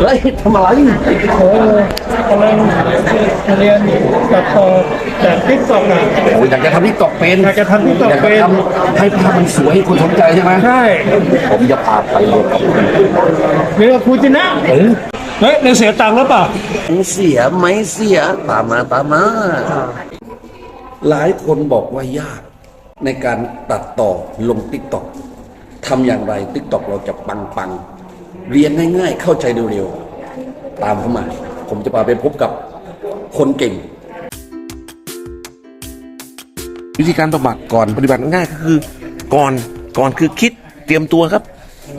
เฮ้ยทำอะไรโอ้กำลังเรียนตัดต่อจากทิกตอกอะโอ้ยอยากจะทำทิกตอกเป็นอยากจะทำ TikTok อกเป็นให้ภาพมันสวยให้คนสนใจใช่ไหมใช่ผมจะพาไปเลยครับเรียกว่ครูจินะเออเฮ้ยเราเสียตังค์แล้วเปล่าเสียไหมเสียตามมาตามมาหลายคนบอกว่ายากในการตัดต่อลงติ๊กตอกทำอย่างไรติ๊กตอกเราจะปังปัง เรียนง่ายๆ เข้าใจเร็วๆ ตามเข้ามา ผมจะพาไปพบกับคนเก่ง วิธีการปฏิบัติก่อนปฏิบัติง่ายก็คือก่อนก่อนคือคิดเตรียมตัวครับ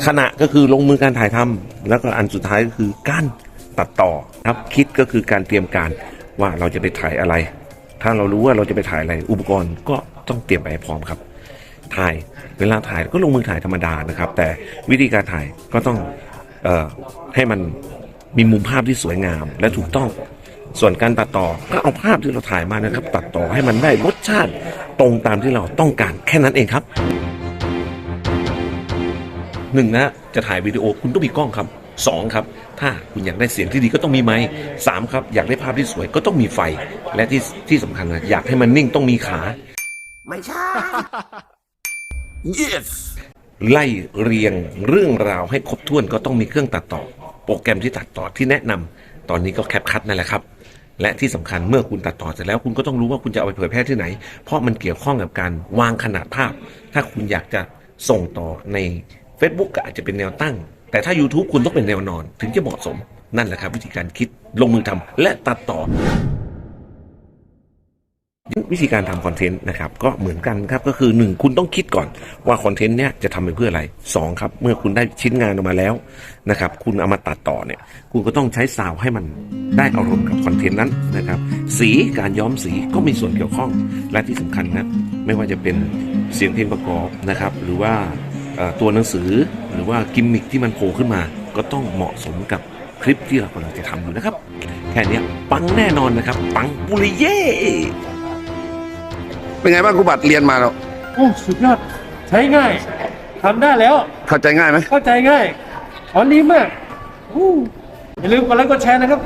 ขณะก็คือลงมือการถ่ายทำแล้วก็อันสุดท้ายก็คือการตัดต่อครับคิดก็คือการเตรียมการว่าเราจะไปถ่ายอะไร ถ้าเรารู้ว่าเราจะไปถ่ายอะไรอุปกรณ์ก็ต้องเตรียมไปพร้อมครับ ถ่ายเวลาถ่ายก็ลงมือถ่ายธรรมดานะครับ แต่วิธีการถ่ายก็ต้องออให้มันมีมุมภาพที่สวยงามและถูกต้อง ส่วนการตัดต่อก็เอาภาพที่เราถ่ายมานะครับ ตัดต่อให้มันได้รสชาติตรงตามที่เราต้องการแค่นั้นเองครับหนึ่งนะจะถ่ายวิดีโอคุณต้องมีกล้องครับสองครับ ถ้าคุณอยากได้เสียงที่ดีก็ต้องมีไมค์สามครับ อยากได้ภาพที่สวยก็ต้องมีไฟ และที่ที่สำคัญนะอยากให้มันนิ่งต้องมีขา ไม่ใช่ yes ไล่เรียงเรื่องราวให้ครบถ้วนก็ต้องมีเครื่องตัดต่อ โปรแกรมที่ตัดต่อที่แนะนำตอนนี้ก็แคปคัดนั่นแหละครับ และที่สำคัญเมื่อคุณตัดต่อเสร็จแล้วคุณก็ต้องรู้ว่าคุณจะเอาไปเผยแพร่ที่ไหน เพราะมันเกี่ยวข้องกับการวางขนาดภาพ ถ้าคุณอยากจะส่งต่อใน Facebook ก็อาจจะเป็นแนวตั้ง แต่ถ้า YouTube คุณต้องเป็นแนวนอน ถึงจะเหมาะสมนั่นแหละครับ วิธีการคิดลงมือทำและตัดต่อ วิธีการทำคอนเทนต์นะครับก็เหมือนกันครับก็คือ 1 คุณต้องคิดก่อนว่าคอนเทนต์เนี้ยจะทำไปเพื่ออะไร 2 ครับเมื่อคุณได้ชิ้นงานออกมาแล้วนะครับคุณเอามาตัดต่อเนี่ยคุณก็ต้องใช้ซาวด์ให้มันได้อารมณ์กับคอนเทนต์นั้นนะครับสีการย้อมสีก็มีส่วนเกี่ยวข้องและที่สำคัญนะไม่ว่าจะเป็นเสียงเพลงประกอบนะครับหรือว่าตัวหนังสือหรือว่ากิมมิคที่มันโผล่ขึ้นมา ก็ต้องเหมาะสมกับคลิปที่เรากำลังจะทำอยู่นะครับ แค่นี้ปังแน่นอนนะครับ ปังปุริเย่ เป็นไงบ้างครูบัตรเรียนมาแล้วโอ้สุดยอด ใช้ง่ายทำได้แล้ว เข้าใจง่ายไหมเข้าใจง่ายสอนดีมากอู้อย่าลืมกดไลค์กดแชร์นะครับ